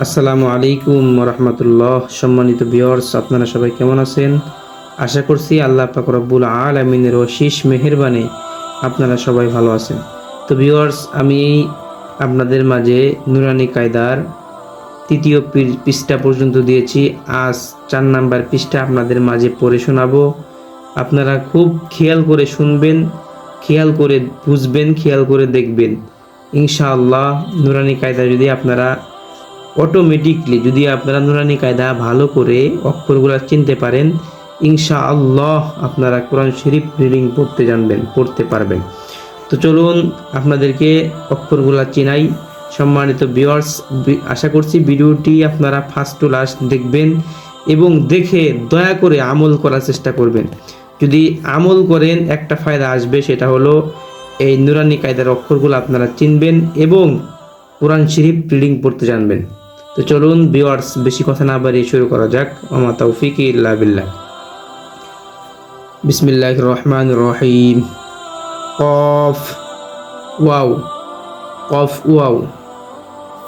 আসসালামু আলাইকুম রহমতুল্লাহ সম্মানিত বিয়র্স আপনারা সবাই কেমন আছেন? আশা করছি আল্লাহ পাক রব্বুল আলমিনের অশিস মেহেরবানে আপনারা সবাই ভালো আছেন। তো বিয়র্স আমি আপনাদের মাঝে নুরানি কায়দার তৃতীয় পৃষ্ঠা পর্যন্ত দিয়েছি। আজ চার নাম্বার পৃষ্ঠা আপনাদের মাঝে পড়ে শোনাবো। আপনারা খুব খেয়াল করে শুনবেন, খেয়াল করে বুঝবেন, খেয়াল করে দেখবেন। ইনশাআল্লাহ, নুরানি কায়দা যদি আপনারা অটোমেটিকলি যদি আপনারা নুরানি কায়দা ভালো করে অক্ষরগুলো চিনতে পারেন, ইনশাআল্লাহ আপনারা কোরআন শরীফ রিডিং পড়তে জানবেন, পড়তে পারবেন। তো চলুন আপনাদেরকে অক্ষরগুলা চিনাই। সম্মানিত ভিউয়ার্স আশা করছি ভিডিওটি আপনারা ফার্স্ট টু লাস্ট দেখবেন এবং দেখে দয়া করে আমল করার চেষ্টা করবেন। যদি আমল করেন, একটা ফায়দা আসবে, সেটা হলো এই নুরানি কায়দার অক্ষরগুলো আপনারা চিনবেন এবং কোরআন শরীফ রিডিং পড়তে জানবেন। তো চলুন ভিউয়ার্স বেশি কথা না বাড়িয়ে শুরু করা যাক। আমা তৌফিক ইল্লা বিল্লাহ। বিসমিল্লাহ রহমান রহিম। কফ, ওয়াও। কফ, ওয়াও।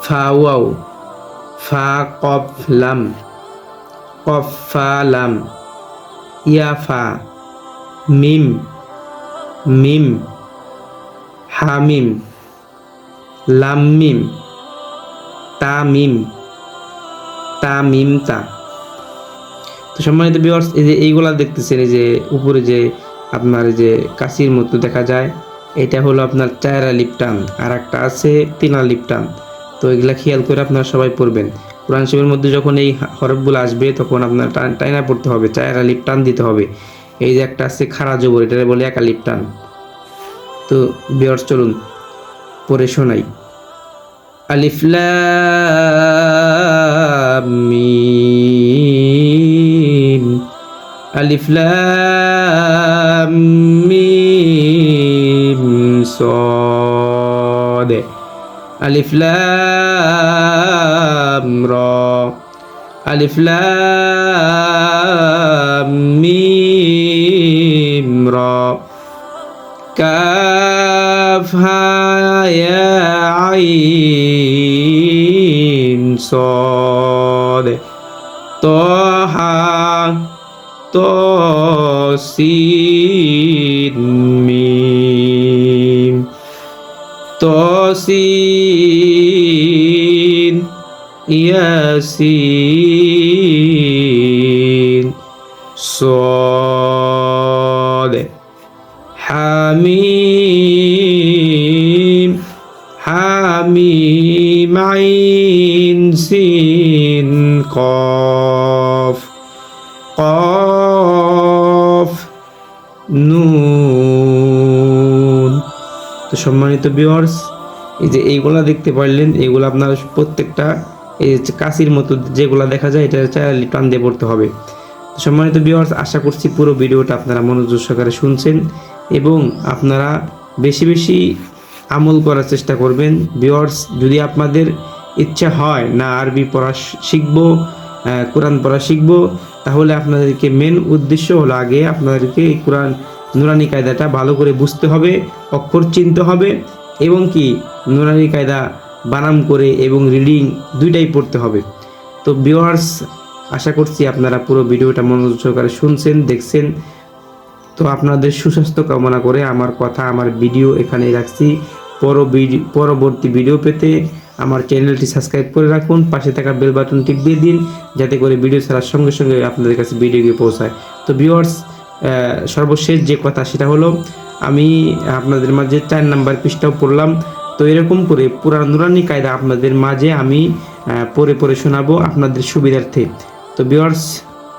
ফা ওয়াও। ফা, কফ, লাম। কফ, ফা, লাম। ইয়া, ফা। মিম। মিম। হামিম লাম, মিম। তামিম তা তো সম্মানিত বিয়ার্স এই যে এইগুলা দেখতেছেন, এই যে উপরে যে আপনার যে কাশির মতো দেখা যায়, এটা হলো আপনার চায়রা লিপটান আর একটা আছে তিনা লিপটান তো এগুলা খেয়াল করে আপনারা সবাই পড়বেন। কোরআন শিবের মধ্যে যখন এই হরফগুলো আসবে, তখন আপনার টাইনা পড়তে হবে, চায়রা লিপটান দিতে হবে। এই যে একটা আছে খারা জবর এটা বলে একা লিপটান তো বিয়ার্স চলুন, পড়ে শোনাই। আলিফলামিম আলিফলামিম সদ। আলিফলাম র। আলিফলাম صاد طه طاسين ميم طاسين ياسين صاد حميم حميم عين سين قاف قاف নুন তো সম্মানিত ভিউয়ার্স এই যে এইগুলা দেখতে পারলেন এইগুলো আপনারা প্রত্যেকটা এই যে কাশির মতো যেগুলা দেখা যায় এটা চাইলে টান দিয়ে পড়তে হবে তো সম্মানিত ভিউয়ার্স আশা করছি পুরো ভিডিওটা আপনারা মনোযোগ সহকারে শুনছেন এবং আপনারা বেশি বেশি আমল করার চেষ্টা করবেন। ভিউয়ার্স যদি আপনাদের ইচ্ছা হয় না আরবি পড়া শিখব কোরআন পড়া শিখব, তাহলে আপনাদেরকে মেন উদ্দেশ্য হলো আগে আপনাদেরকে এই কোরআন নুরানি কায়দাটা ভালো করে বুঝতে হবে, অক্ষর চিনতে হবে এবং কি নুরানি কায়দা বানাম করে এবং রিডিং দুইটাই পড়তে হবে। তো ভিউয়ার্স আশা করছি আপনারা পুরো ভিডিওটা মনোযোগ সহকারে শুনছেন, দেখছেন। তো আপনাদের সুস্বাস্থ্য কামনা করে আমার কথা, আমার ভিডিও এখানেই রাখছি। পর পরবর্তী ভিডিও পেতে আমার চ্যানেলটি সাবস্ক্রাইব করে রাখুন, পাশে থাকা বেল বাটন টিপ দিয়ে দিন, যাতে করে ভিডিও ছাড়ার সঙ্গে সঙ্গে আপনাদের কাছে ভিডিও গিয়ে পৌঁছায়। তো ভিউয়ার্স সর্বশেষ যে কথা সেটা হলো, আমি আপনাদের মাঝে চার নাম্বার পৃষ্ঠাও পড়লাম। তো এরকম করে পুরা নুরানি কায়দা আপনাদের মাঝে আমি পরে পড়ে শোনাবো আপনাদের সুবিধার্থে। তো ভিউয়ার্স